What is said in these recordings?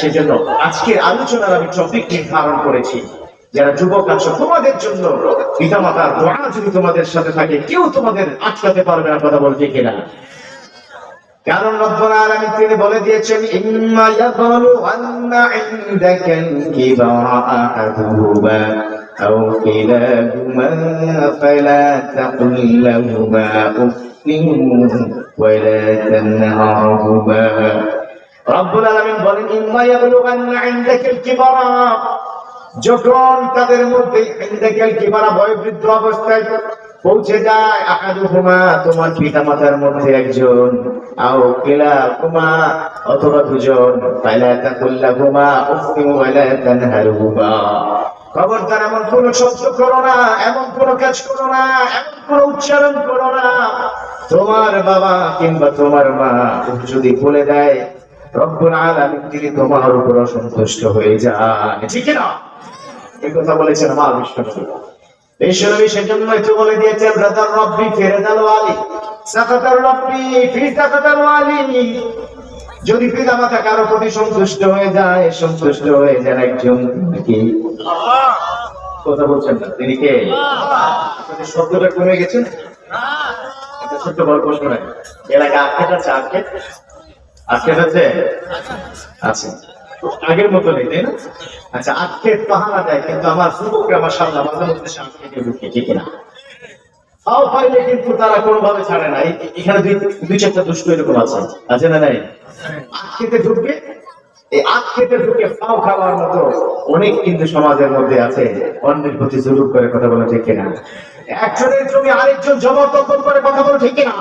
সেজন্য আজকের আলোচনার আমি টপিক নির্ধারণ করেছি। যারা যুবক আছো, তোমাদের জন্য পিতা মাতার দোয়া যদি তোমাদের সাথে থাকে, কেউ তোমাদের আটকাতে পারবে না কথা বলতে কিনা কারণ রব্বুল আলামিন তিনি বলে দিয়েছেন, ইম্মা ইয়াবলু আন্না ইনদাকাল কিবারা আহাদুহুমা আও কিলাহুমা ফালা তাকুল লাহুমা উফিন ওয়ালা তানহারহুমা। রব্বুল আলামিন বলেন ইম্মা ইয়াবলু আন্না ইনদাকাল কিবারা। যখন তাদের মধ্যে ইনদাকাল কিবারা বয়োবৃদ্ধ অবস্থায় পৌঁছে যায়, আহাদুহুমা, তোমার পিতা মাতার মধ্যে একজন, আও কিলা কুমা অথবা দুজন, ফালা তাকুল্লাহুমা উফিন ওয়ালা তানহারহুমা খবরদার, এমন কোন শব্দ করো না, এমন কোন কাজ করো না, এমন কোন উচ্চারণ করো না। তোমার বাবা কিংবা তোমার মা যদি বলে দেয় রব্বুল আলামিন তিনি তোমার উপর অসন্তুষ্ট হয়ে যায়, ঠিক না এই কথা বলেছেন মা বিশ্বনবী। বিশ্বনবী বলে রব্বি ওয়ালি সাকাতার রব্বি ওয়ালি। যদি কারও প্রতি সন্তুষ্ট হয়ে যায়, সন্তুষ্ট হয়ে যান একজন কি কথা বলছেন না, তিনি কে? শব্দটা কমে গেছে? একটা ছোট্ট গল্প শোনায় এলাকা আটকেট আছে আটকেট আটকেট আছে আছে আগের মতো নেই, তাই না? আচ্ছা আটকেট পাহারা দেয়, কিন্তু আমার মধ্যে ঢুকে, ঠিক না? ফাও পাইলে কিন্তু তারা ছাড়ে না। এখানে দুই দুই চারটা দুষ্ট এরকম আছে। আছে না নাই? আখ খেতে ঢুকবে। এই আখ খেতে ঢুকে খাওয়ার মতো অনেক কিন্তু সমাজের মধ্যে আছে। অন্যের প্রতি জরুর করে কথা বলে ঠিক না একজনের জমি আরেকজন জবরদখল করে কথা বলে ঠিক না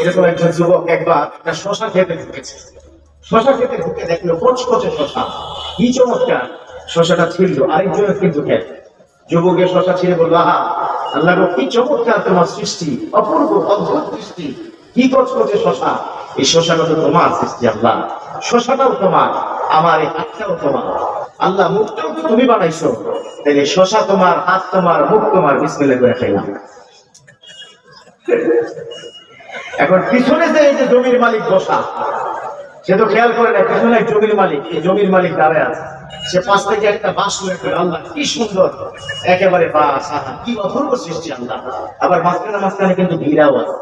এরকম একজন যুবক একবার একটা শশা খেতে ঢুকেছে। শশা খেতে ঢুকে দেখল কচকচে শশা কি চমৎকার! শশাটা ছিল আরেকজনের কিন্তু খেত যুবকের শশা ছিঁড়ে বলল, আহা, আল্লাহ কি চমৎকার তোমার সৃষ্টি, অপূর্ব, অদ্ভুত সৃষ্টি। কি কচকচে শশা এই শশাটা তো তোমার সৃষ্টি, আল্লাহ। শশাটাও তোমার, আমার এই হাতটাও তোমার। আল্লাহ, মুখটাও তো তুমি বানাইছো। তাহলে শশা তোমার, হাত তোমার, মুখ তোমার, বিসমিল্লাহ করে খাইলাম। এখন পিছনে যে এই যে জমির মালিক বসা, সে তো খেয়াল করে না, পিছনে জমির মালিক, এই জমির মালিক দাঁড়ায় আছে। সে পাশ থেকে একটা বাস করে করে আল্লাহ, কি সুন্দর, একেবারে বাস কি অপূর্ব সৃষ্টি আল্লাহ। আবার মাঝখানে মাঝখানে কিন্তু ভিড়াও আছে।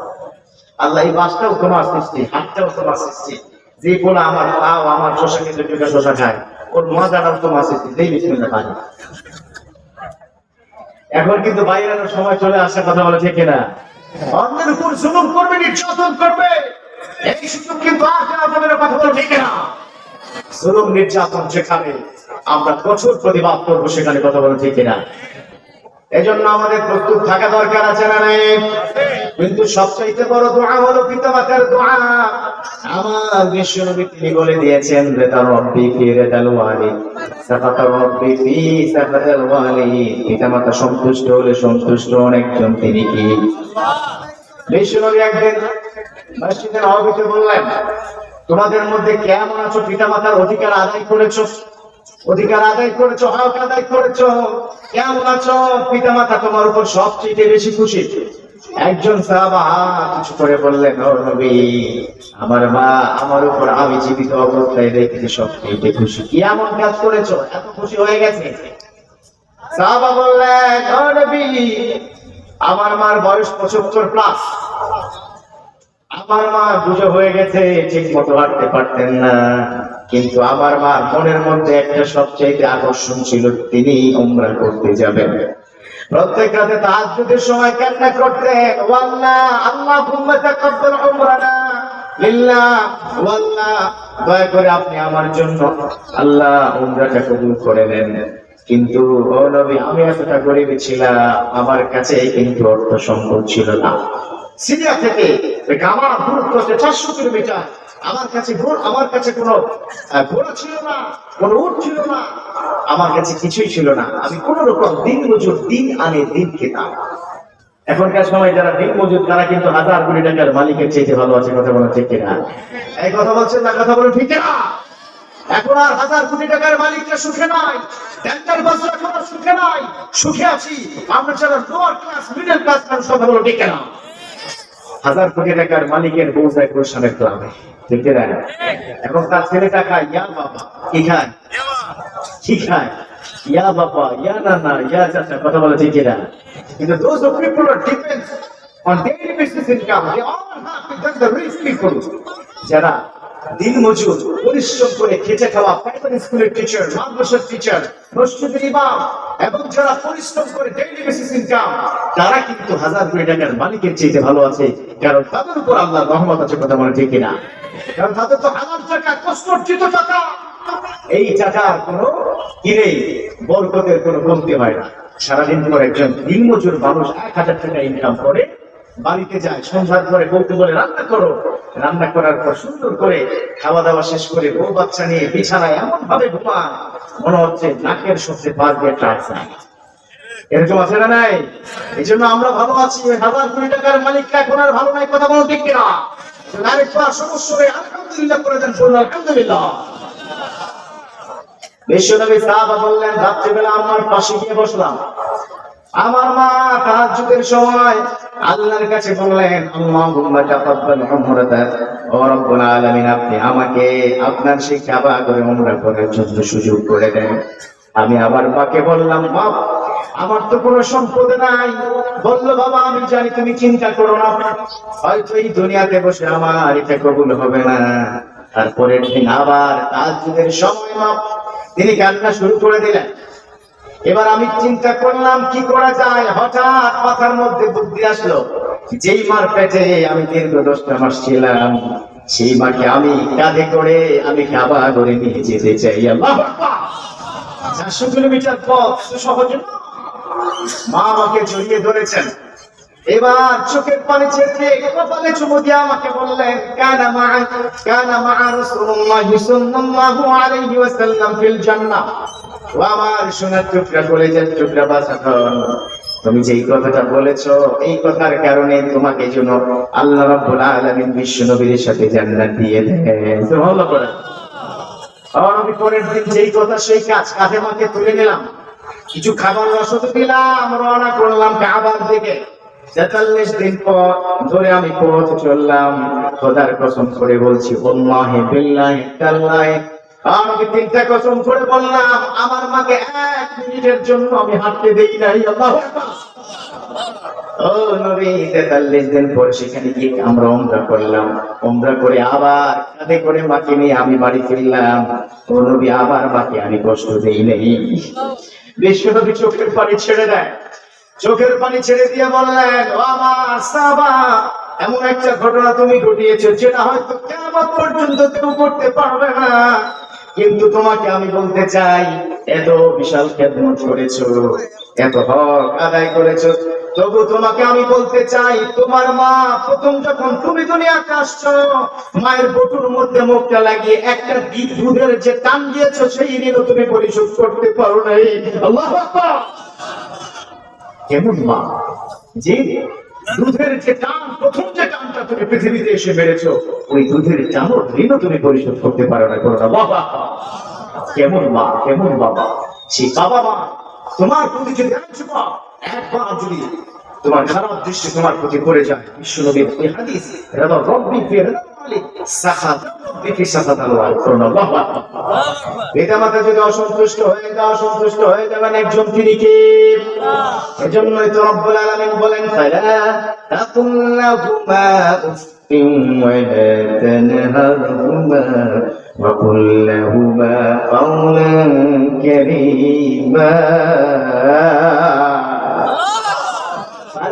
আল্লাহ এই বাসটাও তোমার সৃষ্টি, হাতটাও তোমার সৃষ্টি। যে বলে আমার পাও, আমার শশা কিন্তু টুকা শশা খায়। ওর মজাটাও তোমার সৃষ্টি। যেই বিসমিল্লাহ খায় এখন কিন্তু বাইরে সময় চলে আসে কথা বলে ঠিক না অন্যের উপর জুলুম করবে, নির্যাতন করবে, এই সুযোগ কিন্তু আর দেওয়া যাবে না, কথা বলে ঠিক না। জুলুম, নির্যাতন যেখানে আমরা প্রচুর প্রতিবাদ করব, সেখানে কথা বলে ঠিক না। এজন্য আমাদের প্রস্তুত থাকা দরকার আছে না কিন্তু সবচাইতে বড় দোয়া হলো পিতা মাতার দোয়া। আমার তিনি বলে দিয়েছেন রেতা রব্বি ফি রেতাল ওয়ালি সাফাতা রব্বি ফি সাফাতাল ওয়ালি। পিতা সন্তুষ্ট হলে সন্তুষ্ট তিনি কি? বিশ্বনবী একদিন বললেন, তোমাদের মধ্যে কেমন আছো? পিতা মাতার অধিকার আদায় করেছ? অধিকার আদায় করেছ হক আদায় করেছ? কেমন আছো? পিতা মাতা তোমার উপর সবচেয়ে বেশি খুশি। একজন সাহাবা করে বললেন নবী, আমার মা আমার উপর আমি জীবিত অবস্থায় দেখেছি সবচেয়ে খুশি। কি এমন কাজ করেছ? এত খুশি হয়ে গেছে? সাহাবা বললেন নবী, আমার মার বয়স পঁচাত্তর প্লাস আমার মা বুঝো হয়ে গেছে ঠিক মতো হাঁটতে পারতেন না। কিন্তু আমার মা মনের মধ্যে একটা সবচাইতে আকর্ষণ ছিল, তিনি উমরা করতে যাবেন। প্রত্যেক রাতে তাহাজ্জুদের সময় কান্না করতেন। ওয়াল্লাহ, আল্লাহ কুম্মা তাকাব্বাল উমরানা। আমার আমার কাছে কিন্তু অর্থ সম্ভব ছিল না। সিরিয়া থেকে গামা দূরত্ব হচ্ছে চারশো কিলোমিটার। আমার কাছে আমার কাছে কোনো ঘোড়া ছিল না, কোনো উট ছিল না। আমার কাছে কিছুই ছিল না। আমি কোন রকম দিন মজুর, দিন আনে, দিন খেতাম এখনকার সময় যারা দিন মজুর, তারা কিন্তু হাজার কোটি টাকার মালিকের চেয়ে ভালো আছে, কথা বলা ঠিক কিনা? এই কথা বলছেন না, কথা বলেন ঠিক কিনা? এখন আর হাজার কোটি টাকার মালিকরা সুখে নাই। ট্যাঙ্কার বাস এখন সুখে নাই। সুখে আছি। আমরা যারা লোয়ার ক্লাস মিডল ক্লাস মানুষ, কথা বলো ঠিক কিনা? হাজার কোটি টাকার মালিকের বউ যায় গুলশানের ক্লাবে কিনা এখন তার ছেলে টাকা ইয়া বাবা, কি খায়? কি খায়? ইয়া বাবা, ইয়া নানা, ইয়া চাচা, কথা না? কিন্তু people are depend on daily basis income, they all have that's the rich people. যারা পরিশ্রম করে খেটে খাওয়া প্রাইমারি স্কুলের টিচার মাদ্রাসার টিচার মসজিদের ইমাম, এবং যারা পরিশ্রম করে ডেইলি বেসিস ইনকাম তারা কিন্তু হাজার কোটি টাকার মালিকের চেয়ে ভালো আছে। কারণ তাদের উপর আল্লাহর রহমত আছে কথা বলে না কারণ তাদের তো টাকা কষ্ট অর্জিত টাকা। এই টাকার বরকতের কমতি হয় না। সারাদিন পর একজন দিনমজুর মানুষ এক হাজার টাকা ইনকাম করে, বাড়িতে যায় সংসার পরে বউকে বলে, রান্না করো। রান্না করার পর সুন্দর করে খাওয়া দাওয়া শেষ করে বউ বাচ্চা নিয়ে বিছানায় এমন ভাবে ঘুমায়, মনে হচ্ছে নাকের সবচেয়ে পাঁচ দিয়ে এরকম আছে না নাই? এই জন্য আমরা ভালো আছি। হাজার কোটি টাকার মালিকরা এখন আর ভালো নাই, কথা বলো ঠিক কিনা? আমার পাশে গিয়ে বসলাম। আমার মা সময় আল্লাহর কাছে বললেন আপনি আমাকে আপনার সেই কাবা করে উমরা করার জন্য সুযোগ করে দেন। আমি আবার মাকে বললাম, মা আমার তো কোনো সম্পদ নাই। বলল, বাবা, আমি জানি তুমি চিন্তা করো না। হয়তো এই দুনিয়াতে বসে আমার এটা কবুল হবে না। তারপরের দিন আবার তাহাজ্জুদের সময় তিনি কান্না শুরু করে দিলেন। এবার আমি চিন্তা করলাম, কি করা যায়? হঠাৎ মাথার মধ্যে বুদ্ধি আসলো। যেই মার পেটে আমি দীর্ঘ দশটা মাস ছিলাম, সেই মাকে আমি কাঁধে করে আমি কাবা করে নিয়ে যেতে চাই। আল্লাহ চারশো কিলোমিটার পথ, সহজ না। মা আমাকে জড়িয়ে ধরেছেন। এবার চোখের পানি ছেড়ে কপালে চুমু দিয়ে আমাকে বললেন, কানা মা কানা মা রাসূলুল্লাহ সাল্লাল্লাহু আলাইহি ওয়াসাল্লাম ফিল জান্নাহ। আমার টুকরা টুকরা তুমি যেই কথাটা বলেছ, এই কথার কারণে তোমাকে যেন আল্লাহ রাব্বুল আলামিন বিশ্ব নবীর সাথে জান্নাত দিয়ে দেন। সুবহানাল্লাহ আর আমি পরের দিন যেই কথা, সেই কাজ কাঁধে মাকে তুলে নিলাম। কিছু খাবার রসদ দিলাম, রওনা করলাম কাবার দিকে। তেতাল্লিশ দিন পর ধরে আমি পথ চললাম। খোদার কসম করে বলছি বিল্লাহে আমাকে তিনটা কসম করে বললাম, আমার মাকে এক মিনিটের জন্য আমি হাঁটতে দেই নাই, আল্লাহ ও নবী, তেতাল্লিশ দিন পর সেখানে গিয়ে আমরা ওমরা করলাম। ওমরা করে আবার কাঁধে করে মাকে নিয়ে আমি বাড়ি ফিরলাম। ও নবী, আবার মাকে আমি কষ্ট দেই নেই। বিশ্বনবী চোখের পানি ছেড়ে দেয়। চোখের পানি ছেড়ে দিয়ে বললেন আমার সাবা এমন একটা ঘটনা তুমি ঘটিয়েছো যেটা হয়তো কেমন পর্যন্ত কেউ করতে পারবে না। কিন্তু তোমাকে আমি বলতে চাই, এত বিশাল খেদমত করেছ, এত হক আদায় করেছ তবু তোমাকে আমি বলতে চাই, তোমার মা প্রথম যখন তুমি দুনিয়াতে আসছো, মায়ের বটুর মধ্যে মুখটা লাগিয়ে একটা দুধের যে টান দিয়েছ, সেই ঋণও তুমি পরিশোধ করতে পারো নাই। কেমন মা? যে দুধের যে টান, প্রথম যে টানটা তুমি পৃথিবীতে এসে মেরেছো, ওই দুধের টানও ঋণও তুমি পরিশোধ করতে পারো না করো না। বাবা কেমন মা? কেমন বাবা? সেই বাবা মা, তোমার প্রতি যদি একবার যদি তোমার খারাপ দৃষ্টি তোমার প্রতি পড়ে যায় বিশ্বনবীর ওই হাদিস। রাবা রব্বি ফি সাখাত ফি সাখাত আল্লাহ করুন আল্লাহ পিতা যদি অসন্তুষ্ট হয়ে যায় অসন্তুষ্ট হয়ে যাবেন একজন তিনি কে? এজন্যই তো রব্বুল আলামিন বলেন ফালা তাকুল উফিন ওয়া লা তানহারহুমা ওয়া কুল লাহুমা কাওলান কারীমা ফালা তাকুল লাহুমা উফিন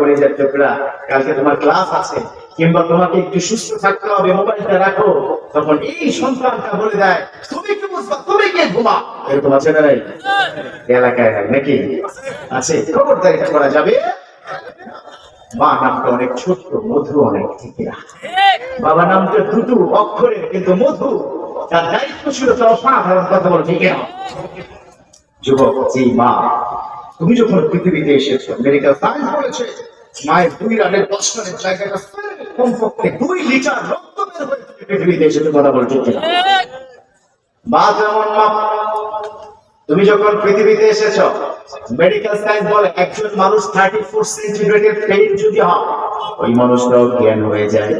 করে যায় টুকরা কালকে তোমার ক্লাস আছে, কিংবা তোমাকে একটু সুস্থ থাকতে হবে মোবাইলটা রাখো, তখন এই সন্তানটা বলে দেয়, তুমি কি বুঝবা? তুমি কে ঘুমা? এরকম আছে না নাই? এলাকায় নাই, নাকি? আছে, খবরদার এটা করা যাবে? মা নামটা অনেক ছোট্ট, মধু অনেক ঠিক বাবা নামটা দুটো অক্ষরের, কিন্তু মধু। তার দায়িত্ব ছিল তো অসাধারণ কথা বলো, ঠিক যুবক যে মা। তুমি যখন পৃথিবীতে এসেছ। মেডিকেল সায়েন্স বলেছে মায়ের দুই রানের দশ রানের জায়গাটা কমপক্ষে দুই লিটার রক্ত বের হয়ে পৃথিবীতে কথা বলছো? মা যেমন মা তুমি যখন পৃথিবীতে এসেছ মেডিকেল সায়েন্স বলে একজন মানুষ থার্টি ফোর সেন্টিগ্রেডের পেইন যদি হয় ওই মানুষটাও জ্ঞান হয়ে যায়।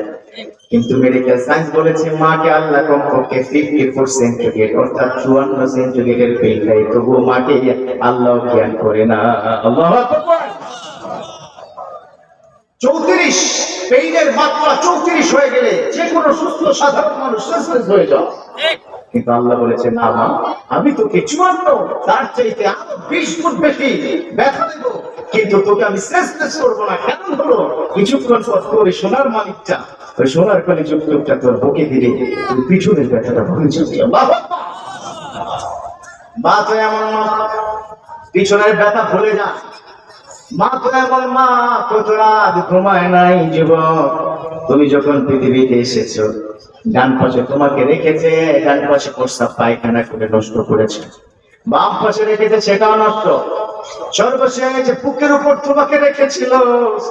কিন্তু মেডিকেল সায়েন্স বলেছে, মাকে আল্লাহ কমপক্ষে ফিফটি ফোর সেন্টিগ্রেড অর্থাৎ চুয়ান্ন সেন্টিগ্রেডের পেইন দেয়। তবুও মাকে আল্লাহ জ্ঞান করে না। আল্লাহ চৌত্রিশ পেইনের মাত্রা চৌত্রিশ হয়ে গেলে যে কোনো সুস্থ, সাধারণ মানুষ সেন্সলেস হয়ে যাও। কিন্তু আল্লাহ বলেছে না মা আমি তোকে চুয়ান্ন, তার চাইতে আরও বিশ গুণ বেশি ব্যথা দেব। কিন্তু তোকে আমি সেন্সলেস করব না। কেন হলো? কিছুক্ষণ পর তোর সোনার মালিকটা, ওই সোনার কলে যুক্তটা তোর বুকে দিলে তুই পিছনের ব্যথাটা ভুলে যাবি। মা তো এমন মা, পিছনের ব্যথা ভুলে যা। মা তো এমন মা কত রাত ঘুমায় নাই জীবন। তুমি যখন পৃথিবীতে এসেছ, ডান পাশে তোমাকে রেখেছে, ডান পাশে প্রস্তাব পায়খানা করে নষ্ট করেছে। বাম পাশে রেখেছে, সেটাও নষ্ট। সর্বশেষ বুকের উপর তোমাকে রেখেছিল।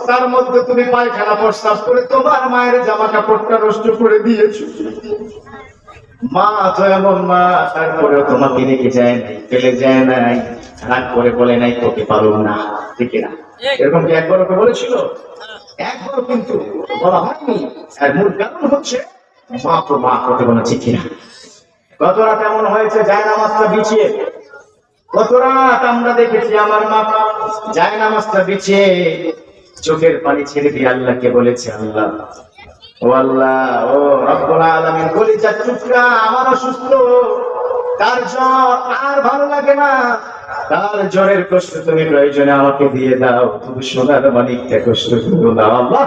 তার মধ্যে তুমি পায়খানা প্রস্তাব করে তোমার মায়ের জামা কাপড়টা নষ্ট করে দিয়েছ। মা তো এমন মা তারপরেও তোমাকে রেখে যায় নাই ফেলে যায় নাই। রাগ করে বলে নাই তোকে পারুম না। ঠিক না? এরকম কি একবার ওকে বলেছিল? একবারও কিন্তু বলা হয়নি। আর মূল কারণ হচ্ছে মা তো মা করতে বলে ঠিক না গত রাত এমন হয়েছে যায় নামাজটা বিছিয়ে গত রাত আমরা দেখেছি আমার মা যায় নামাজটা বিছিয়ে চোখের পানি ছেড়ে দিয়ে আল্লাহকে বলেছে, আল্লাহ, ও আল্লাহ, ও রব্বুল আলামিন কলিজা টুকরা আমার অসুস্থ। তার জ্বর আর ভালো লাগে না। তার জ্বরের কষ্ট তুমি প্রয়োজনে আমাকে দিয়ে দাও। তুমি সোনার মানিকটা কষ্ট করো না আল্লাহ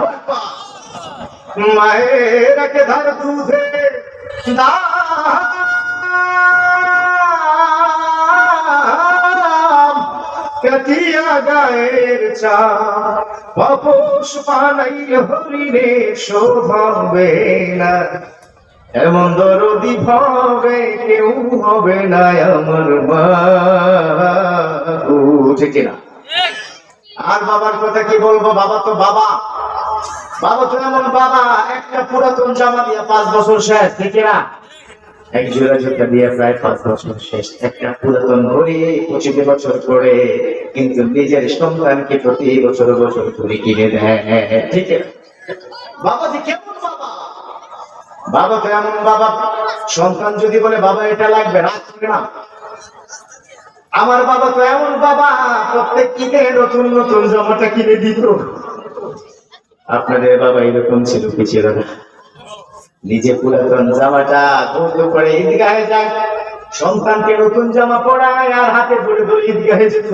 মায়ের একে ধার দুধে কাটিয়া গায়ের চা অপোষ পানাইল হরিণে শোভাবে না। এমন দরদি ভাবে কেউ হবে না আমার মা। না। আর বাবার কথা কি বলব? বাবা তো বাবা। বাবা তো এমন বাবা, একটা পুরাতন জামা দিয়ে পাঁচ বছর শেষ থেকে না। এক জোড়া জুতা দিয়ে প্রায় পাঁচ বছর শেষ। একটা পুরাতন ঘড়ি পঁচিশ বছর পরে কিন্তু নিজের সন্তানকে প্রতি বছর বছর ঘড়ি কিনে দেয়। ঠিক বাবা যে কেমন বাবা? বাবা তো এমন বাবা? সন্তান যদি বলে বাবা এটা লাগবে করে না। আমার বাবা তো এমন বাবা প্রত্যেক ঈদে নতুন নতুন জামাটা কিনে দিত। আপনাদের বাবা এরকম ছিল ছিল না নিজে পুরাতন জামাটা ধরতে করে ঈদগাহে যায় সন্তানকে নতুন জামা পরায় আর হাতে ধরে ধরে ঈদগাহে যেত।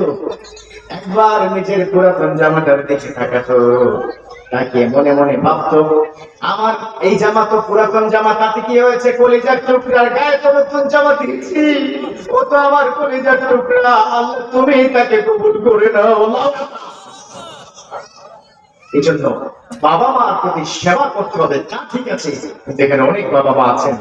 একবার নিজের পুরাতন জামাটার দেখে থাকাতো তাকে মনে মনে ভাবতো, আমার এই জামা তো পুরাতন জামা, তাতে কি হয়েছে? কলিজার টুকরার গায়ে তো নতুন জামা দিয়েছি। ও তো আমার কলিজার টুকরা। আল্লাহ, তুমি তাকে কবুল করে নাও। এই জন্য বাবা মার প্রতি সেবা করতে হবে। তা ঠিক আছে, কিন্তু এখানে অনেক বাবা মা আছেন।